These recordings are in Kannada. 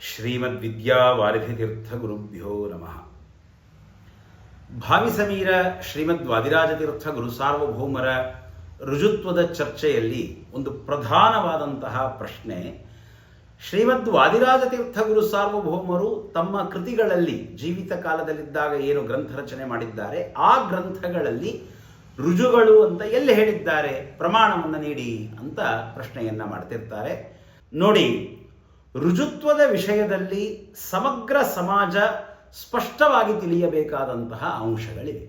ಶ್ರೀಮದ್ವಿದ್ಯಾವಾರಿಧಿತೀರ್ಥಗುರುಭ್ಯೋ ನಮಃ ಭಾವಿ ಸಮೀರ ಶ್ರೀಮದ್ ವಾದಿರಾಜತೀರ್ಥ ಗುರು ಸಾರ್ವಭೌಮರ ರುಜುತ್ವದ ಚರ್ಚೆಯಲ್ಲಿ ಒಂದು ಪ್ರಧಾನವಾದಂತಹ ಪ್ರಶ್ನೆ. ಶ್ರೀಮದ್ ವಾದಿರಾಜತೀರ್ಥ ಗುರು ಸಾರ್ವಭೌಮರು ತಮ್ಮ ಕೃತಿಗಳಲ್ಲಿ ಜೀವಿತ ಕಾಲದಲ್ಲಿದ್ದಾಗ ಏನು ಗ್ರಂಥ ರಚನೆ ಮಾಡಿದ್ದಾರೆ, ಆ ಗ್ರಂಥಗಳಲ್ಲಿ ರುಜುಗಳು ಅಂತ ಎಲ್ಲಿ ಹೇಳಿದ್ದಾರೆ, ಪ್ರಮಾಣವನ್ನು ನೀಡಿ ಅಂತ ಪ್ರಶ್ನೆಯನ್ನ ಮಾಡ್ತಿರ್ತಾರೆ. ನೋಡಿ ರುಜುತ್ವದ ವಿಷಯದಲ್ಲಿ ಸಮಗ್ರ ಸಮಾಜ ಸ್ಪಷ್ಟವಾಗಿ ತಿಳಿಯಬೇಕಾದಂತಹ ಅಂಶಗಳಿವೆ.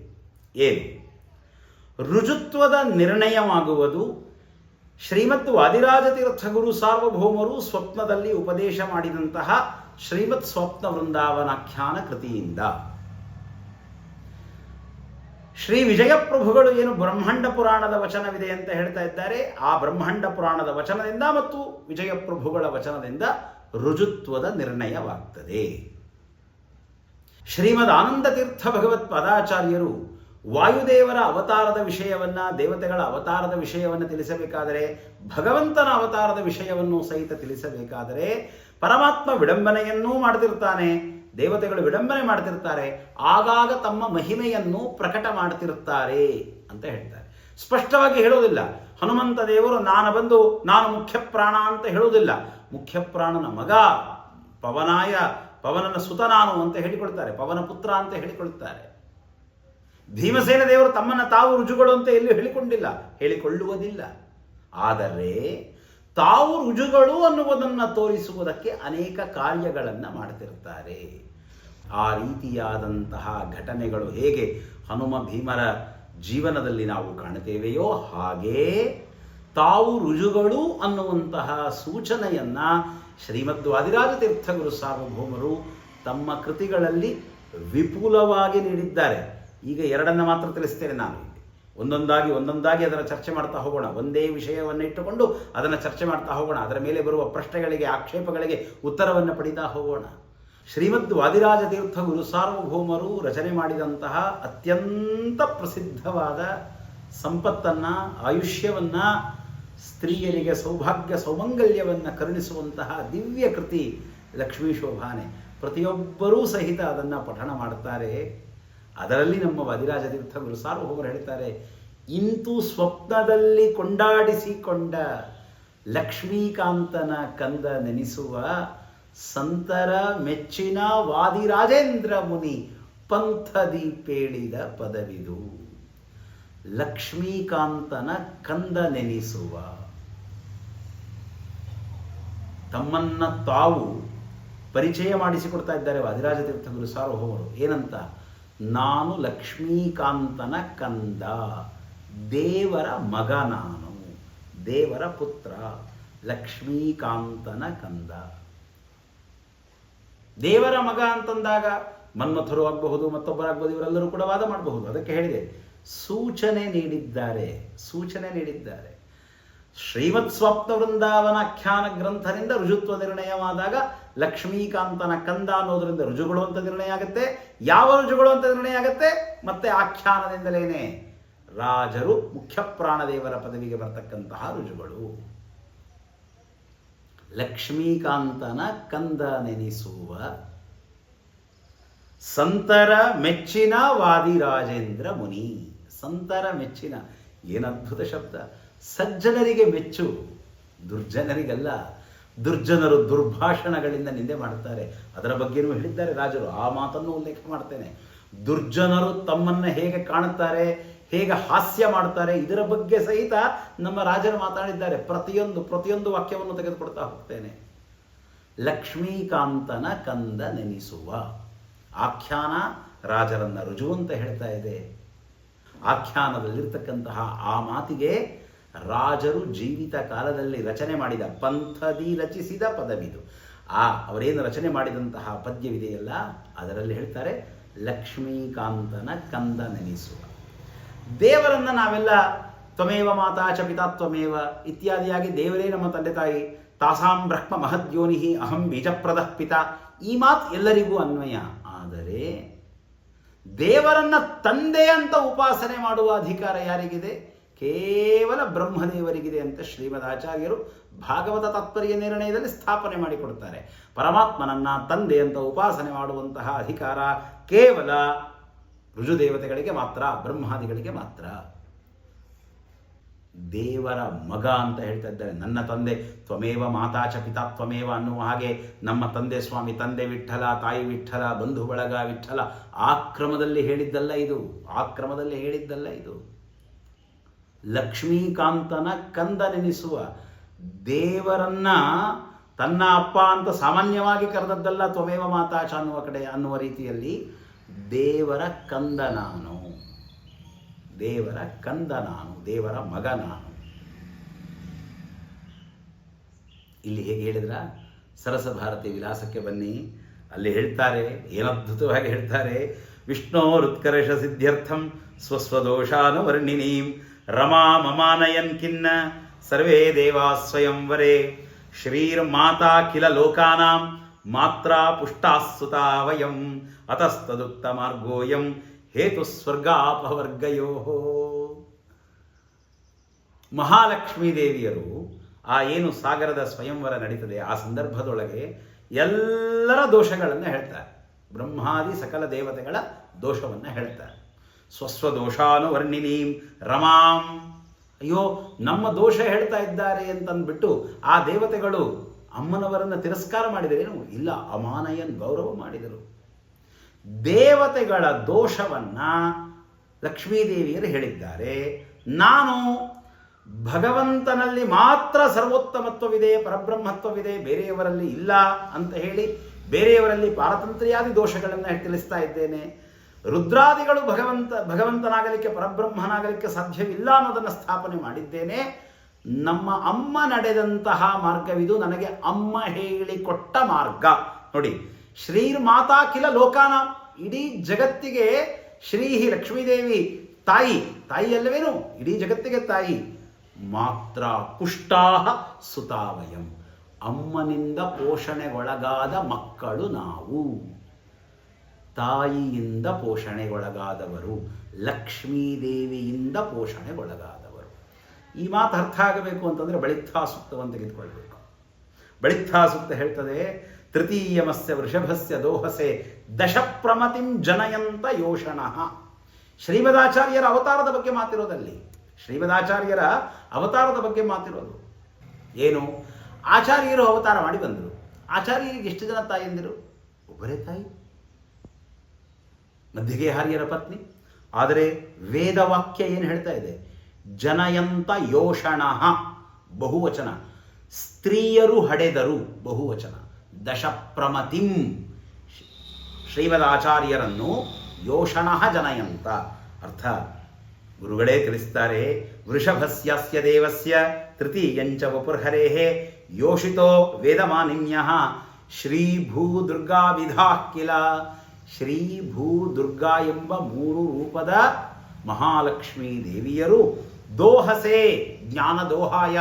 ಏನು? ರುಜುತ್ವದ ನಿರ್ಣಯವಾಗುವುದು ಶ್ರೀಮತ್ ವಾದಿರಾಜತೀರ್ಥ ಗುರು ಸಾರ್ವಭೌಮರು ಸ್ವಪ್ನದಲ್ಲಿ ಉಪದೇಶ ಮಾಡಿದಂತಹ ಶ್ರೀಮತ್ ಸ್ವಪ್ನ ವೃಂದಾವನಾಖ್ಯಾನ ಕೃತಿಯಿಂದ. ಶ್ರೀ ವಿಜಯಪ್ರಭುಗಳು ಏನು ಬ್ರಹ್ಮಾಂಡ ಪುರಾಣದ ವಚನವಿದೆ ಅಂತ ಹೇಳ್ತಾ ಇದ್ದಾರೆ. ಆ ಬ್ರಹ್ಮಾಂಡ ಪುರಾಣದ ವಚನದಿಂದ ಮತ್ತು ವಿಜಯಪ್ರಭುಗಳ ವಚನದಿಂದ ರುಜುತ್ವದ ನಿರ್ಣಯವಾಗ್ತದೆ. ಶ್ರೀಮದ್ ಆನಂದ ತೀರ್ಥ ಭಗವತ್ ಪದಾಚಾರ್ಯರು ವಾಯುದೇವರ ಅವತಾರದ ವಿಷಯವನ್ನ, ದೇವತೆಗಳ ಅವತಾರದ ವಿಷಯವನ್ನು ತಿಳಿಸಬೇಕಾದರೆ, ಭಗವಂತನ ಅವತಾರದ ವಿಷಯವನ್ನು ಸಹಿತ ತಿಳಿಸಬೇಕಾದರೆ, ಪರಮಾತ್ಮ ವಿಡಂಬನೆಯನ್ನೂ ಮಾಡ್ತಿರ್ತಾನೆ, ದೇವತೆಗಳು ವಿಡಂಬನೆ ಮಾಡ್ತಿರ್ತಾರೆ, ಆಗಾಗ ತಮ್ಮ ಮಹಿಮೆಯನ್ನು ಪ್ರಕಟ ಮಾಡ್ತಿರ್ತಾರೆ ಅಂತ ಹೇಳ್ತಾರೆ. ಸ್ಪಷ್ಟವಾಗಿ ಹೇಳೋದಿಲ್ಲ ಹನುಮಂತ ದೇವರು, ನಾನು ಬಂದು, ನಾನು ಮುಖ್ಯ ಪ್ರಾಣ ಅಂತ ಹೇಳೋದಿಲ್ಲ ಮುಖ್ಯ ಪ್ರಾಣನ ಮಗ, ಪವನಾಯ, ಪವನನ ಸುತ ನಾನು ಅಂತ ಹೇಳಿಕೊಳ್ತಾರೆ, ಪವನ ಪುತ್ರ ಅಂತ ಹೇಳಿಕೊಳ್ತಾರೆ. ಭೀಮಸೇನ ದೇವರು ತಮ್ಮನ್ನು ತಾವು ರುಜುಗಳು ಅಂತ ಎಲ್ಲೂ ಹೇಳಿಕೊಂಡಿಲ್ಲ, ಹೇಳಿಕೊಳ್ಳುವುದಿಲ್ಲ. ಆದರೆ ತಾವು ರುಜುಗಳು ಅನ್ನುವುದನ್ನು ತೋರಿಸುವುದಕ್ಕೆ ಅನೇಕ ಕಾರ್ಯಗಳನ್ನು ಮಾಡ್ತಿರ್ತಾರೆ. ಆ ರೀತಿಯಾದಂತಹ ಘಟನೆಗಳು ಹೇಗೆ ಹನುಮ ಭೀಮರ ಜೀವನದಲ್ಲಿ ನಾವು ಕಾಣುತ್ತೇವೆಯೋ ಹಾಗೇ ತಾವು ರುಜುಗಳು ಅನ್ನುವಂತಹ ಸೂಚನೆಯನ್ನ ಶ್ರೀಮದ್ ವಾದಿರಾಜ ತೀರ್ಥಗುರು ಸಾರ್ವಭೌಮರು ತಮ್ಮ ಕೃತಿಗಳಲ್ಲಿ ವಿಪುಲವಾಗಿ ನೀಡಿದ್ದಾರೆ. ಈಗ ಎರಡನ್ನ ಮಾತ್ರ ತಿಳಿಸ್ತೇನೆ ನಾನು ಒಂದೊಂದಾಗಿ ಒಂದೊಂದಾಗಿ ಅದರ ಚರ್ಚೆ ಮಾಡ್ತಾ ಹೋಗೋಣ. ಒಂದೇ ವಿಷಯವನ್ನು ಇಟ್ಟುಕೊಂಡು ಅದನ್ನು ಚರ್ಚೆ ಮಾಡ್ತಾ ಹೋಗೋಣ. ಅದರ ಮೇಲೆ ಬರುವ ಪ್ರಶ್ನೆಗಳಿಗೆ, ಆಕ್ಷೇಪಗಳಿಗೆ ಉತ್ತರವನ್ನು ಪಡಿತಾ ಹೋಗೋಣ. ಶ್ರೀಮದ್ ವಾದಿರಾಜ ತೀರ್ಥ ಗುರು ಸಾರ್ವಭೌಮರು ರಚನೆ ಮಾಡಿದಂತಹ ಅತ್ಯಂತ ಪ್ರಸಿದ್ಧವಾದ ಸಂಪತ್ತನ್ನ, ಆಯುಷ್ಯವನ್ನ ಸ್ತ್ರೀಯರಿಗೆ ಸೌಭಾಗ್ಯ, ಸೌಮಂಗಲ್ಯವನ್ನು ಕರುಣಿಸುವಂತಹ ದಿವ್ಯ ಕೃತಿ ಲಕ್ಷ್ಮೀ ಶೋಭಾನೆ. ಪ್ರತಿಯೊಬ್ಬರೂ ಸಹಿತ ಅದನ್ನು ಪಠಣ ಮಾಡುತ್ತಾರೆ. ಅದರಲ್ಲಿ ನಮ್ಮ ವಾದಿರಾಜ ತೀರ್ಥಗಳು ಸಾರ್ವಭೌಮರು ಹೇಳ್ತಾರೆ ಇಂತೂ ಸ್ವಪ್ನದಲ್ಲಿ ಕೊಂಡಾಡಿಸಿಕೊಂಡ ಲಕ್ಷ್ಮೀಕಾಂತನ ಕಂದ ನೆನೆಸುವ ಸಂತರ ಮೆಚ್ಚಿನ ವಾದಿರಾಜೇಂದ್ರ ಮುನಿ ಪಂಥದಿ ಪೇಳಿದ ಪದವಿದು. ಲಕ್ಷ್ಮೀಕಾಂತನ ಕಂದ ನೆನೆಸುವ. ತಮ್ಮನ್ನ ತಾವು ಪರಿಚಯ ಮಾಡಿಸಿಕೊಡ್ತಾ ಇದ್ದಾರೆ ವಾದಿರಾಜ ತೀರ್ಥಗುರು ಸಾರ್ವಭೌಮರು ಏನಂತ? ನಾನು ಲಕ್ಷ್ಮೀಕಾಂತನ ಕಂದ, ದೇವರ ಮಗ ನಾನು, ದೇವರ ಪುತ್ರ, ಲಕ್ಷ್ಮೀಕಾಂತನ ಕಂದ. ದೇವರ ಮಗ ಅಂತಂದಾಗ ಮನ್ಮಥರು ಆಗಬಹುದು, ಮತ್ತೊಬ್ಬರಾಗಬಹುದು, ಇವರೆಲ್ಲರೂ ಕೂಡ ವಾದ ಮಾಡಬಹುದು. ಅದಕ್ಕೆ ಹೇಳಿದೆ ಸೂಚನೆ ನೀಡಿದ್ದಾರೆ ಸೂಚನೆ ನೀಡಿದ್ದಾರೆ. ಶ್ರೀಮತ್ ಸ್ವಪ್ನ ವೃಂದಾವನಾಖ್ಯಾನ ಗ್ರಂಥದಿಂದ ರುಜುತ್ವ ನಿರ್ಣಯವಾದಾಗ ಲಕ್ಷ್ಮೀಕಾಂತನ ಕಂದ ಅನ್ನೋದರಿಂದ ರುಜುಗಳು ಅಂತ ನಿರ್ಣಯ ಆಗುತ್ತೆ. ಯಾವ ರುಜುಗಳು ಅಂತ ನಿರ್ಣಯ ಆಗುತ್ತೆ? ಮತ್ತೆ ಆಖ್ಯಾನದಿಂದಲೇನೆ ರಾಜರು ಮುಖ್ಯ ಪ್ರಾಣದೇವರ ಪದವಿಗೆ ಬರ್ತಕ್ಕಂತಹ ರುಜುಗಳು. ಲಕ್ಷ್ಮೀಕಾಂತನ ಕಂದ ನೆನೆಸುವ ಸಂತರ ಮೆಚ್ಚಿನ ವಾದಿ ರಾಜೇಂದ್ರ ಮುನಿ. ಸಂತರ ಮೆಚ್ಚಿನ ಏನದ್ಭುತ ಶಬ್ದ. ಸಜ್ಜನರಿಗೆ ಮೆಚ್ಚು, ದುರ್ಜನರಿಗಲ್ಲ. ದುರ್ಜನರು ದುರ್ಭಾಷಣಗಳಿಂದ ನಿಂದೆ ಮಾಡುತ್ತಾರೆ. ಅದರ ಬಗ್ಗೆನೂ ಹೇಳಿದ್ದಾರೆ ರಾಜರು. ಆ ಮಾತನ್ನು ಉಲ್ಲೇಖ ಮಾಡ್ತೇನೆ. ದುರ್ಜನರು ತಮ್ಮನ್ನ ಹೇಗೆ ಕಾಣುತ್ತಾರೆ, ಹೇಗೆ ಹಾಸ್ಯ ಮಾಡ್ತಾರೆ ಇದರ ಬಗ್ಗೆ ಸಹಿತ ನಮ್ಮ ರಾಜರು ಮಾತಾಡಿದ್ದಾರೆ ಪ್ರತಿಯೊಂದು ಪ್ರತಿಯೊಂದು ವಾಕ್ಯವನ್ನು ತೆಗೆದುಕೊಡ್ತಾ ಹೋಗ್ತೇನೆ. ಲಕ್ಷ್ಮೀಕಾಂತನ ಕಂದ ನೆನೆಸುವ ಆಖ್ಯಾನ ರಾಜರನ್ನ ರುಜು ಅಂತ ಹೇಳ್ತಾ ಇದೆ. ಆಖ್ಯಾನದಲ್ಲಿರ್ತಕ್ಕಂತಹ ಆ ಮಾತಿಗೆ ರಾಜರು ಜೀವಿತ ಕಾಲದಲ್ಲಿ ರಚನೆ ಮಾಡಿದ ಪಂಥದಿ ರಚಿಸಿದ ಪದವಿದು. ಆ, ಅವರೇನು ರಚನೆ ಮಾಡಿದಂತಹ ಪದ್ಯವಿದೆಯಲ್ಲ, ಅದರಲ್ಲಿ ಹೇಳ್ತಾರೆ, ಲಕ್ಷ್ಮೀಕಾಂತನ ಕಂದ ನೆನೆಸುವ ದೇವರನ್ನ ನಾವೆಲ್ಲ ತ್ವಮೇವ ಮಾತಾ ಚ ತ್ವಮೇವ ಇತ್ಯಾದಿಯಾಗಿ ದೇವರೇ ನಮ್ಮ ತಂದೆ ತಾಯಿ, ತಾಸಾಂ ಬ್ರಹ್ಮ ಮಹದ್ಯೋನಿಹಿ ಅಹಂ ಬೀಜಪ್ರದ ಪಿತಾ, ಈ ಮಾತು ಎಲ್ಲರಿಗೂ ಅನ್ವಯ. ಆದರೆ ದೇವರನ್ನ ತಂದೆ ಅಂತ ಉಪಾಸನೆ ಮಾಡುವ ಅಧಿಕಾರ ಯಾರಿಗಿದೆ? ಕೇವಲ ಬ್ರಹ್ಮದೇವರಿಗಿದೆ ಅಂತ ಶ್ರೀಮದ್ ಆಚಾರ್ಯರು ಭಾಗವತ ತಾತ್ಪರ್ಯ ನಿರ್ಣಯದಲ್ಲಿ ಸ್ಥಾಪನೆ ಮಾಡಿಕೊಡ್ತಾರೆ. ಪರಮಾತ್ಮನನ್ನ ತಂದೆ ಅಂತ ಉಪಾಸನೆ ಮಾಡುವಂತಹ ಅಧಿಕಾರ ಕೇವಲ ರುಜುದೇವತೆಗಳಿಗೆ ಮಾತ್ರ, ಬ್ರಹ್ಮಾದಿಗಳಿಗೆ ಮಾತ್ರ. ದೇವರ ಮಗ ಅಂತ ಹೇಳ್ತಾ ಇದ್ದಾರೆ. ನನ್ನ ತಂದೆ ತ್ವಮೇವ ಮಾತಾಚ ಪಿತಾ ತ್ವಮೇವ ಅನ್ನುವ ಹಾಗೆ ನಮ್ಮ ತಂದೆ ಸ್ವಾಮಿ ತಂದೆ ವಿಠಲ, ತಾಯಿ ವಿಠಲ, ಬಂಧು ಬಳಗ ವಿಠಲ, ಆಕ್ರಮದಲ್ಲಿ ಕ್ರಮದಲ್ಲಿ ಹೇಳಿದ್ದಲ್ಲ ಇದು, ಆಕ್ರಮದಲ್ಲಿ ಕ್ರಮದಲ್ಲಿ ಹೇಳಿದ್ದಲ್ಲ ಇದು. ಲಕ್ಷ್ಮೀಕಾಂತನ ಕಂದ ನೆನೆಸುವ ದೇವರನ್ನ ತನ್ನ ಅಪ್ಪ ಅಂತ ಸಾಮಾನ್ಯವಾಗಿ ಕರೆದದ್ದಲ್ಲ ತ್ವಮೇವ ಮಾತಾಚ ಅನ್ನುವ ಕಡೆ ಅನ್ನುವ ರೀತಿಯಲ್ಲಿ ದೇವರ ಕಂದ ನಾನು. ದೇವರ ಕಂದ ನಾನು ದೇವರ ಮಗ ನಾನು ಇಲ್ಲಿ ಹೇಗೆ ಹೇಳಿದ್ರ? ಸರಸ ಭಾರತಿ ವಿಲಾಸಕ್ಕೆ ಬನ್ನಿ. ಅಲ್ಲಿ ಹೇಳ್ತಾರೆ, ಏನದ್ಭುತವಾಗಿ ಹೇಳ್ತಾರೆ ವಿಷ್ಣೋರುತ್ಕರ್ಷ ಸಿದ್ಧ್ಯರ್ಥಂ ಸ್ವಸ್ವದೋಷಾನುವರ್ಣಿನೀಂ ರಮಾ ಮಮಾನಯನ್ ಖಿನ್ನ ಸರ್ವೇ ದೇವಾ ಸ್ವಯಂವರೇ ಶ್ರೀರ್ಮಾತಾ ಕಿಲ ಲೋಕಾನಾಂ, ಮಾತ್ರಾ ಪುಷ್ಟಾಸುತಾ ವಯಂ, ಅತಸ್ತದುಕ್ತ ಮಾರ್ಗೋಯಂ ಹೇತು ಸ್ವರ್ಗಾಪವರ್ಗಯೋ. ಮಹಾಲಕ್ಷ್ಮೀ ದೇವಿಯರು ಆ ಏನು ಸಾಗರದ ಸ್ವಯಂವರ ನಡೀತದೆ, ಆ ಸಂದರ್ಭದೊಳಗೆ ಎಲ್ಲರ ದೋಷಗಳನ್ನು ಹೇಳ್ತಾರೆ. ಬ್ರಹ್ಮಾದಿ ಸಕಲ ದೇವತೆಗಳ ದೋಷವನ್ನು ಹೇಳ್ತಾರೆ. ಸ್ವಸ್ವದೋಷಾನುವರ್ಣಿನೀಂ ರಮಾಂ. ಅಯ್ಯೋ, ನಮ್ಮ ದೋಷ ಹೇಳ್ತಾ ಇದ್ದಾರೆ ಅಂತಂದ್ಬಿಟ್ಟು ಆ ದೇವತೆಗಳು ಅಮ್ಮನವರನ್ನು ತಿರಸ್ಕಾರ ಮಾಡಿದರೇನು ಇಲ್ಲ, ಅಮಾನಯನ್ ಗೌರವ ಮಾಡಿದರು. ದೇವತೆಗಳ ದೋಷವನ್ನ ಲಕ್ಷ್ಮೀದೇವಿಯರು ಹೇಳಿದ್ದಾರೆ. ನಾನು ಭಗವಂತನಲ್ಲಿ ಮಾತ್ರ ಸರ್ವೋತ್ತಮತ್ವವಿದೆ, ಪರಬ್ರಹ್ಮತ್ವವಿದೆ, ಬೇರೆಯವರಲ್ಲಿ ಇಲ್ಲ ಅಂತ ಹೇಳಿ ಬೇರೆಯವರಲ್ಲಿ ಪಾರತಂತ್ರ್ಯಾದಿ ದೋಷಗಳನ್ನು ತಿಳಿಸ್ತಾ ಇದ್ದೇನೆ. ರುದ್ರಾದಿಗಳು ಭಗವಂತ, ಭಗವಂತನಾಗಲಿಕ್ಕೆ, ಪರಬ್ರಹ್ಮನಾಗಲಿಕ್ಕೆ ಸಾಧ್ಯವಿಲ್ಲ ಅನ್ನೋದನ್ನು ಸ್ಥಾಪನೆ ಮಾಡಿದ್ದೇನೆ. ನಮ್ಮ ಅಮ್ಮ ನಡೆದಂತಹ ಮಾರ್ಗವಿದು ನನಗೆ ಅಮ್ಮ ಹೇಳಿಕೊಟ್ಟ ಮಾರ್ಗ. ನೋಡಿ ಶ್ರೀರ್ ಮಾತಾ ಕಿಲ ಲೋಕಾನ. ಇಡೀ ಜಗತ್ತಿಗೆ ಶ್ರೀ ಲಕ್ಷ್ಮೀದೇವಿ ತಾಯಿ. ತಾಯಿ ಅಲ್ಲವೇನು? ಇಡೀ ಜಗತ್ತಿಗೆ ತಾಯಿ. ಮಾತ್ರ ಪುಷ್ಟಾಹ ಸುತಾವಯಂ. ಅಮ್ಮನಿಂದ ಪೋಷಣೆಗೊಳಗಾದ ಮಕ್ಕಳು ನಾವು. ತಾಯಿಯಿಂದ ಪೋಷಣೆಗೊಳಗಾದವರು, ಲಕ್ಷ್ಮೀದೇವಿಯಿಂದ ಪೋಷಣೆಗೊಳಗಾದವರು. ಈ ಮಾತು ಅರ್ಥ ಆಗಬೇಕು ಅಂತಂದರೆ ಬಳಿತ್ಥಾ ಸೂಕ್ತವನ್ನು ತೆಗೆದುಕೊಳ್ಬೇಕು. ಬಳಿತ್ಥಾ ಸೂಕ್ತ ಹೇಳ್ತದೆ ತೃತೀಯಮಸ್ಯ ವೃಷಭಸ್ಯ ದೋಹಸೆ ದಶಪ್ರಮತಿಂ ಜನಯಂತ ಯೋಷಣ. ಶ್ರೀಮದಾಚಾರ್ಯರ ಅವತಾರದ ಬಗ್ಗೆ ಮಾತಿರೋದಲ್ಲಿ. ಶ್ರೀಮದಾಚಾರ್ಯರ ಅವತಾರದ ಬಗ್ಗೆ ಮಾತಿರೋದು. ಏನು? ಆಚಾರ್ಯರು ಅವತಾರ ಮಾಡಿ ಬಂದರು. ಆಚಾರ್ಯರಿಗೆ ಎಷ್ಟು ಜನ ತಾಯಿಯಂದಿರು ಒಬ್ಬರೇ ತಾಯಿ. ಮಧ್ಯಗೇಹಾರ್ಯರ ಪತ್ನಿ. ಆದರೆ ವೇದವಾಕ್ಯ ಏನು ಹೇಳ್ತಾ ಇದೆ? ಜನಯಂತ ಯೋಷಣ. ಬಹುವಚನ. ಸ್ತ್ರೀಯರು ಹಡೆದರು. ಬಹುವಚನ. ದಶಪ್ರಮತಿಂ. ಶ್ರೀಮದಾಚಾರ್ಯರನ್ನು ಯೋಷಣ ಜನಯಂತ. ಅರ್ಥ. ಗುರುಗಳೇ ತಿಳಿಸ್ತಾರೆ, ವೃಷಭಸ್ಯಾಸ್ಯ ದೇವಸ್ಯ ತೃತೀಯಂಚ ವಪುರ್ಹರೇ ಯೋಷಿತೋ ವೇದಮಾನಿನ್ಯ ಶ್ರೀ ಭೂ ದುರ್ಗಾ ಕಿಲ. ಶ್ರೀ ಭೂ ದುರ್ಗಾ ಎಂಬ ಮೂರು ರೂಪದ ಮಹಾಲಕ್ಷ್ಮೀ ದೇವಿಯರು ದೋಹಸೆ ಜ್ಞಾನ ದೋಹಾಯ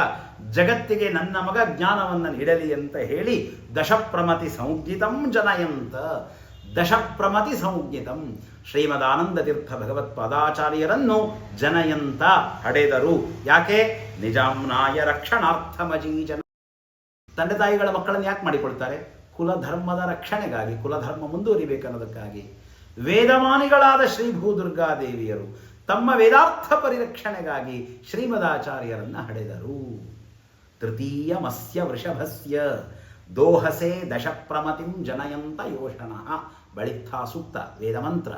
ಜಗತ್ತಿಗೆ ನನ್ನ ಮಗ ಜ್ಞಾನವನ್ನು ನೀಡಲಿ ಅಂತ ಹೇಳಿ ದಶಪ್ರಮತಿ ಸಂಜ್ಞಿತಂ ಜನಯಂತ. ದಶಪ್ರಮತಿ ಸಂಜ್ಞಿತಂ. ಶ್ರೀಮದಾನಂದ ತೀರ್ಥ ಭಗವತ್ಪಾದಾಚಾರ್ಯರನ್ನು ಜನಯಂತ ಹಡೆದರು ಯಾಕೆ? ನಿಜಾಂನಾಯ ರಕ್ಷಣಾರ್ಥಮಜೀಜನ ತಂದೆ ತಾಯಿಗಳ ಮಕ್ಕಳನ್ನು ಯಾಕೆ ಮಾಡಿಕೊಳ್ತಾರೆ ಕುಲಧರ್ಮದ ರಕ್ಷಣೆಗಾಗಿ, ಕುಲಧರ್ಮ ಮುಂದುವರಿಬೇಕನ್ನೋದಕ್ಕಾಗಿ. ವೇದಮಾನಿಗಳಾದ ಶ್ರೀ ಭೂದುರ್ಗಾದೇವಿಯರು ತಮ್ಮ ವೇದಾರ್ಥ ಪರಿರಕ್ಷಣೆಗಾಗಿ ಶ್ರೀಮದಾಚಾರ್ಯರನ್ನ ಹಡೆದರು. ತೃತೀಯ ಮತ್ಸ್ಯ ವೃಷಭಸ್ಯ. ದೋಹಸೆ ದಶಪ್ರಮತಿಂ ಜನಯಂತ ಯೋಷಣ. ಬಳಿತ್ಥಾ ಸೂಕ್ತ ವೇದಮಂತ್ರ.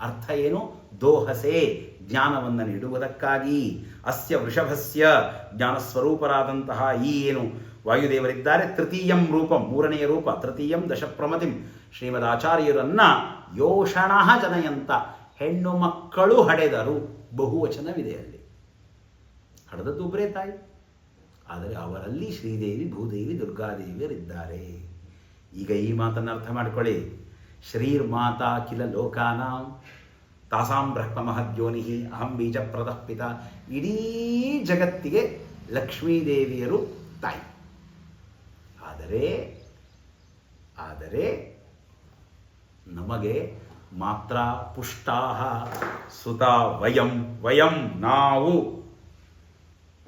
ಅರ್ಥ ಏನು? ದೋಹಸೆ ಜ್ಞಾನವನ್ನು ನೀಡುವುದಕ್ಕಾಗಿ. ಅಸ್ಯ ವೃಷಭಸ್ಯ ಜ್ಞಾನಸ್ವರೂಪರಾದಂತಹ ಈ ಏನು ವಾಯುದೇವರಿದ್ದಾರೆ? ತೃತೀಯಂ ರೂಪಂ, ಮೂರನೆಯ ರೂಪ, ತೃತೀಯಂ ದಶಪ್ರಮತಿಂ. ಶ್ರೀಮದ್ ಆಚಾರ್ಯರನ್ನ ಯೋಷಣ ಜನಯಂತ. ಹೆಣ್ಣು ಮಕ್ಕಳು ಹಡೆದರು. ಬಹುವಚನವಿದೆ ಅಲ್ಲಿ. ಹಡೆದದ್ದು ಒಬ್ಬರೇ ತಾಯಿ ಆದರೆ ಅವರಲ್ಲಿ ಶ್ರೀದೇವಿ, ಭೂದೇವಿ, ದುರ್ಗಾದೇವಿಯರಿದ್ದಾರೆ. ಈಗ ಈ ಮಾತನ್ನು ಅರ್ಥ ಮಾಡಿಕೊಳ್ಳಿ. ಶ್ರೀರ್ಮಾತಾ ಕಿಲ ಲೋಕಾನ ತಾಸಾಂ ಬ್ರಹ್ಮ ಮಹದ್ಯೋನಿ ಅಹಂ ಬೀಜ ಪ್ರದಪ್ಪಿತ ಇಡೀ ಜಗತ್ತಿಗೆ ಲಕ್ಷ್ಮೀದೇವಿಯರು ತಾಯಿ. ಆದರೆ ಆದರೆ ನಮಗೆ ಮಾತ್ರ ಪುಷ್ಟಾಹ ಸುತ ವಯಂ ವಯಂ ನಾವು.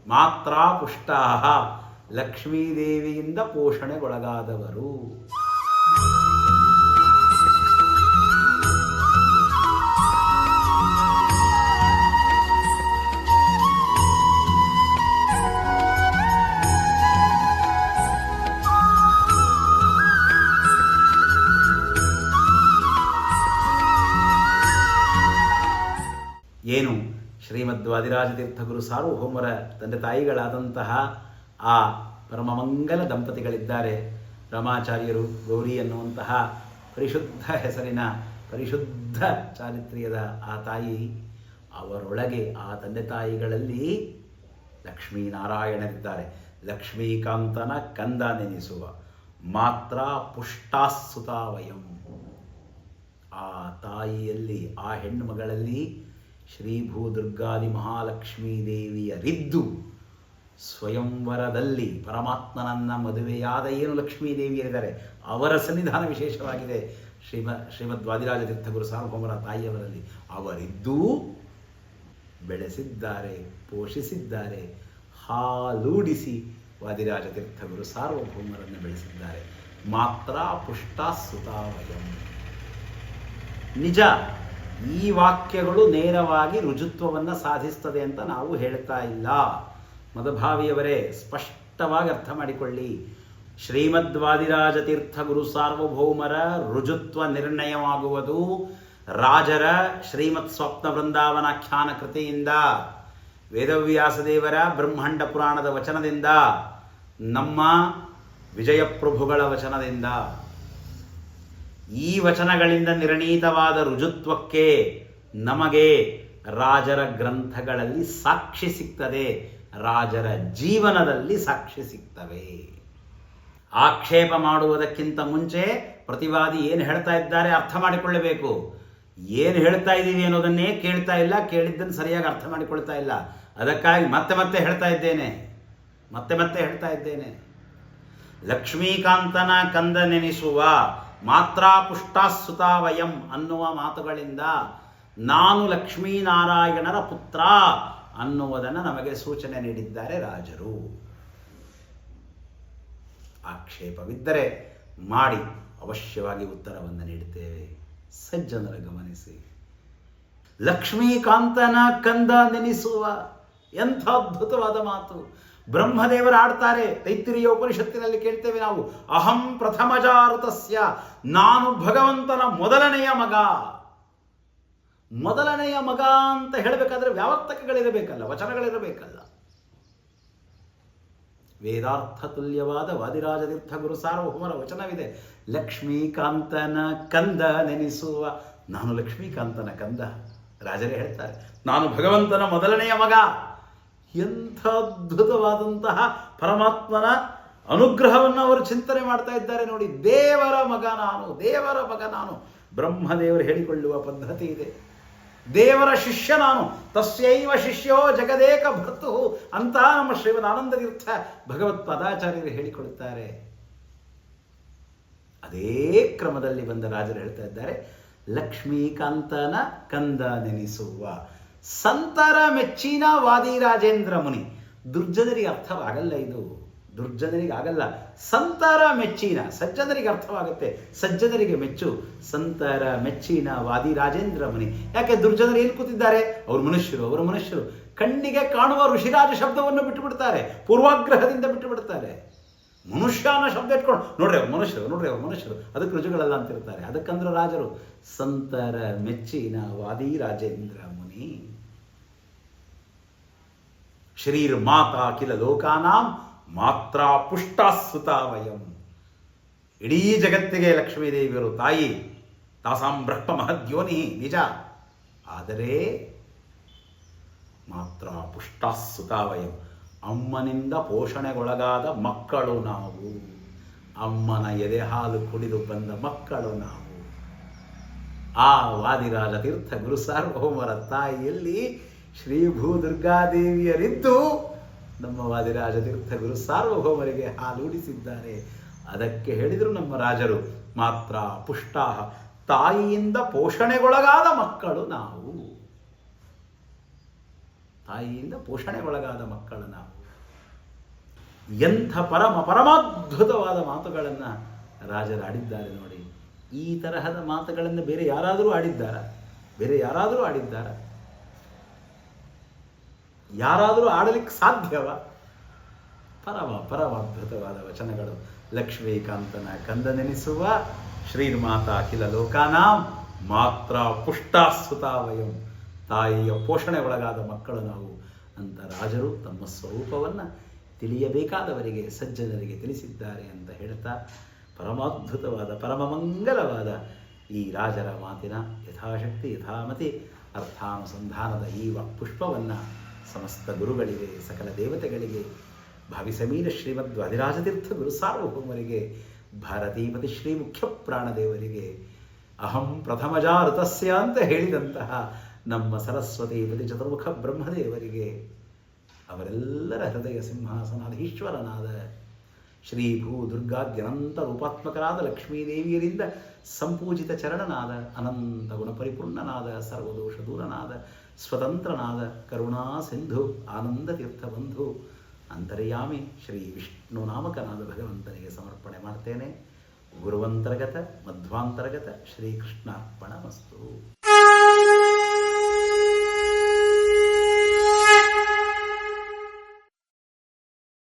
ಮಾತ್ರ ಪುಷ್ಟಾಹ ಲಕ್ಷ್ಮೀದೇವಿಯಿಂದ ಪೋಷಣೆಗೊಳಗಾದವರು. ಏನು? ಶ್ರೀಮದ್ ವಾದಿರಾಜತೀರ್ಥ ಗುರು ಸಾರ್ವಭೌಮರ ತಂದೆ ತಾಯಿಗಳಾದಂತಹ ಆ ಪರಮಮಂಗಲ ದಂಪತಿಗಳಿದ್ದಾರೆ. ರಮಾಚಾರ್ಯರು ಗೌರಿ ಎನ್ನುವಂತಹ ಪರಿಶುದ್ಧ ಹೆಸರಿನ ಪರಿಶುದ್ಧ ಚಾರಿತ್ರ್ಯದ ಆ ತಾಯಿ, ಅವರೊಳಗೆ ಆ ತಂದೆ ತಾಯಿಗಳಲ್ಲಿ ಲಕ್ಷ್ಮೀನಾರಾಯಣರಿದ್ದಾರೆ. ಲಕ್ಷ್ಮೀಕಾಂತನ ಕಂದ ನೆನೆಸುವ ಮಾತ್ರ ಪುಷ್ಟಾಸುತಾವಯಂ ಆ ತಾಯಿಯಲ್ಲಿ, ಆ ಹೆಣ್ಣು ಮಗಳಲ್ಲಿ ಶ್ರೀ ಭೂದುರ್ಗಾದಿ ಮಹಾಲಕ್ಷ್ಮೀ ದೇವಿಯರಿದ್ದು ಸ್ವಯಂವರದಲ್ಲಿ ಪರಮಾತ್ಮನನ್ನ ಮದುವೆಯಾದ ಏನು ಲಕ್ಷ್ಮೀ ದೇವಿಯರಿದ್ದಾರೆ ಅವರ ಸನ್ನಿಧಾನ ವಿಶೇಷವಾಗಿದೆ. ಶ್ರೀಮ, ಶ್ರೀಮದ್ ವಾದಿರಾಜ ತೀರ್ಥಗುರು ಸಾರ್ವಭೌಮರ ತಾಯಿಯವರಲ್ಲಿ ಅವರಿದ್ದೂ ಬೆಳೆಸಿದ್ದಾರೆ, ಪೋಷಿಸಿದ್ದಾರೆ, ಹಾಲೂಡಿಸಿ ವಾದಿರಾಜ ತೀರ್ಥಗುರು ಸಾರ್ವಭೌಮರನ್ನು ಬೆಳೆಸಿದ್ದಾರೆ. ಮಾತ್ರ ಪುಷ್ಟಾಸುತಾವಯಂ ನಿಜ ಈ ವಾಕ್ಯಗಳು ನೇರವಾಗಿ ರುಜುತ್ವವನ್ನು ಸಾಧಿಸ್ತದೆ ಅಂತ ನಾವು ಹೇಳ್ತಾ ಇಲ್ಲ. ಮದಭಾವಿಯವರೇ, ಸ್ಪಷ್ಟವಾಗಿ ಅರ್ಥ ಮಾಡಿಕೊಳ್ಳಿ. ಶ್ರೀಮದ್ವಾದಿರಾಜ ತೀರ್ಥ ಗುರು ಸಾರ್ವಭೌಮರ ರುಜುತ್ವ ನಿರ್ಣಯವಾಗುವುದು. ರಾಜರ ಶ್ರೀಮತ್ ಸ್ವಪ್ನ ವೃಂದಾವನಾಖ್ಯಾನ ಕೃತಿಯಿಂದ ವೇದವ್ಯಾಸದೇವರ ಬ್ರಹ್ಮಾಂಡ ಪುರಾಣದ ವಚನದಿಂದ, ನಮ್ಮ ವಿಜಯಪ್ರಭುಗಳ ವಚನದಿಂದ. ಈ ವಚನಗಳಿಂದ ನಿರ್ಣೀತವಾದ ರುಜುತ್ವಕ್ಕೆ ನಮಗೆ ರಾಜರ ಗ್ರಂಥಗಳಲ್ಲಿ ಸಾಕ್ಷಿ ಸಿಗ್ತದೆ. ರಾಜರ ಜೀವನದಲ್ಲಿ ಸಾಕ್ಷಿ ಸಿಗ್ತವೆ. ಆಕ್ಷೇಪ ಮಾಡುವುದಕ್ಕಿಂತ ಮುಂಚೆ ಪ್ರತಿವಾದಿ ಏನು ಹೇಳ್ತಾ ಇದ್ದಾರೆ ಅರ್ಥ ಮಾಡಿಕೊಳ್ಳಬೇಕು. ಏನು ಹೇಳ್ತಾ ಇದ್ದೀವಿ ಅನ್ನೋದನ್ನೇ ಕೇಳ್ತಾ ಇಲ್ಲ, ಕೇಳಿದ್ದನ್ನು ಸರಿಯಾಗಿ ಅರ್ಥ ಮಾಡಿಕೊಳ್ತಾ ಇಲ್ಲ. ಅದಕ್ಕಾಗಿ ಮತ್ತೆ ಮತ್ತೆ ಹೇಳ್ತಾ ಇದ್ದೇನೆ. ಮತ್ತೆ ಮತ್ತೆ ಹೇಳ್ತಾ ಇದ್ದೇನೆ. ಲಕ್ಷ್ಮೀಕಾಂತನ ಕಂದ ಮಾತ್ರ ಪುಷ್ಟಾಸುತಾವಯಂ ಅನ್ನುವ ಮಾತುಗಳಿಂದ ನಾನು ಲಕ್ಷ್ಮೀನಾರಾಯಣರ ಪುತ್ರ ಅನ್ನುವುದನ್ನು ನಮಗೆ ಸೂಚನೆ ನೀಡಿದ್ದಾರೆ ರಾಜರು. ಆಕ್ಷೇಪವಿದ್ದರೆ ಮಾಡಿ ಅವಶ್ಯವಾಗಿ ಉತ್ತರವನ್ನು ನೀಡುತ್ತೇವೆ. ಸಜ್ಜನರ ಗಮನಿಸಿ. ಲಕ್ಷ್ಮೀಕಾಂತನ ಕಂದ ನೆನೆಸುವ ಎಂಥ ಅದ್ಭುತವಾದ ಮಾತು. ಬ್ರಹ್ಮದೇವರು ಆಡ್ತಾರೆ ತೈತ್ತಿರಿಯ ಉಪನಿಷತ್ತಿನಲ್ಲಿ ಕೇಳ್ತೇವೆ ನಾವು, ಅಹಂ ಪ್ರಥಮಜಾರುತಸ್ಯ, ನಾನು ಭಗವಂತನ ಮೊದಲನೆಯ ಮಗ. ಮೊದಲನೆಯ ಮಗ ಅಂತ ಹೇಳಬೇಕಾದ್ರೆ ವ್ಯಾವರ್ತಕಗಳಿರಬೇಕಲ್ಲ, ವಚನಗಳಿರಬೇಕಲ್ಲ. ವೇದಾರ್ಥ ತುಲ್ಯವಾದ ವಾದಿರಾಜತೀರ್ಥ ಗುರು ಸಾರ್ವಭೌಮರ ವಚನವಿದೆ, ಲಕ್ಷ್ಮೀಕಾಂತನ ಕಂದ ನೆನೆಸುವ ನಾನು ಲಕ್ಷ್ಮೀಕಾಂತನ ಕಂದ, ರಾಜರೇ ಹೇಳ್ತಾರೆ, ನಾನು ಭಗವಂತನ ಮೊದಲನೆಯ ಮಗ. ಎಂಥ ಅದ್ಭುತವಾದಂತಹ ಪರಮಾತ್ಮನ ಅನುಗ್ರಹವನ್ನು ಅವರು ಚಿಂತನೆ ಮಾಡ್ತಾ ಇದ್ದಾರೆ ನೋಡಿ. ದೇವರ ಮಗ ನಾನು, ದೇವರ ಮಗ ನಾನು. ಬ್ರಹ್ಮದೇವರು ಹೇಳಿಕೊಳ್ಳುವ ಪದ್ಧತಿ ಇದೆ. ದೇವರ ಶಿಷ್ಯ ನಾನು. ತಸ್ಯೈವ ಶಿಷ್ಯೋ ಜಗದೇಕ ಭರ್ತು ಅಂತಹ ನಮ್ಮ ಶ್ರೀಮದಾನಂದ ತೀರ್ಥ ಭಗವತ್ ಪದಾಚಾರ್ಯರು ಹೇಳಿಕೊಡುತ್ತಾರೆ. ಅದೇ ಕ್ರಮದಲ್ಲಿ ಬಂದ ರಾಜರು ಹೇಳ್ತಾ ಇದ್ದಾರೆ, ಲಕ್ಷ್ಮೀಕಾಂತನ ಕಂದ ನೆನೆಸುವ. ಸಂತರ ಮೆಚ್ಚಿನ ವಾದಿರಾಜೇಂದ್ರ ಮುನಿ. ದುರ್ಜನರಿಗೆ ಅರ್ಥವಾಗಲ್ಲ ಇದು. ದುರ್ಜನರಿಗೆ ಆಗಲ್ಲ. ಸಂತರ ಮೆಚ್ಚಿನ. ಸಜ್ಜನರಿಗೆ ಅರ್ಥವಾಗುತ್ತೆ. ಸಜ್ಜನರಿಗೆ ಮೆಚ್ಚು. ಸಂತರ ಮೆಚ್ಚಿನ ವಾದಿ ರಾಜೇಂದ್ರ ಮುನಿ. ಯಾಕೆ ದುರ್ಜನರು ಏನು ಕೂತಿದ್ದಾರೆ? ಅವರು ಮನುಷ್ಯರು ಅವರು ಮನುಷ್ಯರು. ಕಣ್ಣಿಗೆ ಕಾಣುವ ಋಷಿರಾಜ ಶಬ್ದವನ್ನು ಬಿಟ್ಟು ಬಿಡ್ತಾರೆ ಪೂರ್ವಾಗ್ರಹದಿಂದ ಬಿಟ್ಟು ಬಿಡ್ತಾರೆ ಮನುಷ್ಯ ಅನ್ನೋ ಶಬ್ದ ಇಟ್ಕೊಂಡು, ನೋಡ್ರಿ ಅವ್ರು ಮನುಷ್ಯರು, ನೋಡ್ರಿ ಅವ್ರು ಮನುಷ್ಯರು. ಅದಕ್ಕೆ ರುಜುಗಳಲ್ಲ ಅಂತಿರ್ತಾರೆ. ಅದಕ್ಕಂದ್ರೆ ರಾಜರು. ಸಂತರ ಮೆಚ್ಚಿನ ವಾದಿ ರಾಜೇಂದ್ರ ಮುನಿ. ಶ್ರೀರ್ ಮಾತಾ ಕಿಲ ಲೋಕಾನಾಂ ಮಾತ್ರ ಪುಷ್ಟಾಸುತಾವಯಂ ಇಡೀ ಜಗತ್ತಿಗೆ ಲಕ್ಷ್ಮೀದೇವಿಯರು ತಾಯಿ, ತಾಸಾಂ ಬ್ರಹ್ಮ ಮಹದ್ಯೋನಿ ನಿಜ. ಆದರೆ ಮಾತ್ರ ಪುಷ್ಟಾಸುತಾವಯಂ ಅಮ್ಮನಿಂದ ಪೋಷಣೆಗೊಳಗಾದ ಮಕ್ಕಳು ನಾವು. ಅಮ್ಮನ ಎದೆ ಹಾಲು ಕುಡಿದು ಬಂದ ಮಕ್ಕಳು ನಾವು. ಆ ವಾದಿರಾಜ ತೀರ್ಥ ಗುರು ಸಾರ್ವಭೌಮರ ತಾಯಿಯಲ್ಲಿ ಶ್ರೀ ಭೂದುರ್ಗಾದೇವಿಯರಿದ್ದು ನಮ್ಮ ವಾದಿರಾಜ ತೀರ್ಥ ಗುರು ಸಾರ್ವಭೌಮರಿಗೆ ಹಾಲೂಡಿಸಿದ್ದಾರೆ. ಅದಕ್ಕೆ ಹೇಳಿದರು ನಮ್ಮ ರಾಜರು, ಮಾತ್ರ ಪುಷ್ಟಾಹ, ತಾಯಿಯಿಂದ ಪೋಷಣೆಗೊಳಗಾದ ಮಕ್ಕಳು ನಾವು. ತಾಯಿಯಿಂದ ಪೋಷಣೆಗೊಳಗಾದ ಮಕ್ಕಳು ನಾವು. ಎಂಥ ಪರಮ ಪರಮಾದ್ಭುತವಾದ ಮಾತುಗಳನ್ನು ರಾಜರಾಡಿದ್ದಾರೆ ನೋಡಿ. ಈ ತರಹದ ಮಾತುಗಳನ್ನು ಬೇರೆ ಯಾರಾದರೂ ಆಡಿದ್ದಾರ? ಬೇರೆ ಯಾರಾದರೂ ಆಡಿದ್ದಾರ? ಯಾರಾದರೂ ಆಡಲಿಕ್ಕೆ ಸಾಧ್ಯವ? ಪರಮ, ಪರಮದ್ಭುತವಾದ ವಚನಗಳು. ಲಕ್ಷ್ಮೀಕಾಂತನ ಕಂದನೆನಿಸುವ ಶ್ರೀರ್ಮಾತ ಅಖಿಲ ಲೋಕಾನಾಂ ಮಾತ್ರ ಪುಷ್ಟಾಸುತಾವಯಂ ತಾಯಿಯ ಪೋಷಣೆ ಒಳಗಾದ ಮಕ್ಕಳು ನಾವು ಅಂತ ರಾಜರು ತಮ್ಮ ಸ್ವರೂಪವನ್ನು ತಿಳಿಯಬೇಕಾದವರಿಗೆ, ಸಜ್ಜನರಿಗೆ ತಿಳಿಸಿದ್ದಾರೆ ಅಂತ ಹೇಳ್ತಾ ಪರಮಾದ್ಭುತವಾದ, ಪರಮಮಂಗಲವಾದ ಈ ರಾಜರ ಮಾತಿನ ಯಥಾಶಕ್ತಿ, ಯಥಾಮತಿ, ಅರ್ಥಾನುಸಂಧಾನದ ಈ ಪುಷ್ಪವನ್ನು ಸಮಸ್ತ ಗುರುಗಳಿಗೆ, ಸಕಲ ದೇವತೆಗಳಿಗೆ ಭಾವಿಸಮೀರ ಶ್ರೀಮದ್ ಅಧಿರಾಜತೀರ್ಥ ಗುರು ಸಾರ್ವಭೌಮರಿಗೆ, ಭಾರತೀಪತಿ ಶ್ರೀ ಮುಖ್ಯ ಪ್ರಾಣದೇವರಿಗೆ ಅಹಂ ಪ್ರಥಮಜಾ ಋತಸ್ಯ ಅಂತ ಹೇಳಿದಂತಹ ನಮ್ಮ ಸರಸ್ವತಿ ಪತಿ ಚತುರ್ಮುಖ ಬ್ರಹ್ಮದೇವರಿಗೆ, ಅವರೆಲ್ಲರ ಹೃದಯ ಸಿಂಹಾಸನಾಧೀಶ್ವರನಾದ ಶ್ರೀ ಭೂ ದುರ್ಗಾದ್ಯನಂತ ರೂಪಾತ್ಮಕರಾದ ಲಕ್ಷ್ಮೀದೇವಿಯರಿಂದ ಸಂಪೂಜಿತ ಚರಣನಾದ ಅನಂತ ಗುಣಪರಿಪೂರ್ಣನಾದ ಸರ್ವದೋಷ ದೂರನಾದ ಸ್ವತಂತ್ರನಾದ ಕರುಣಾ ಸಿಂಧು, ಆನಂದ ತೀರ್ಥ ಬಂಧು, ಅಂತರ್ಯಾಮಿ ಶ್ರೀ ವಿಷ್ಣು ನಾಮಕನಾದ ಭಗವಂತನಿಗೆ ಸಮರ್ಪಣೆ ಮಾಡ್ತೇನೆ. ಗುರುವಂತರ್ಗತ, ಮಧ್ವಾಂತರ್ಗತ ಶ್ರೀಕೃಷ್ಣಾರ್ಪಣ ಮಸ್ತು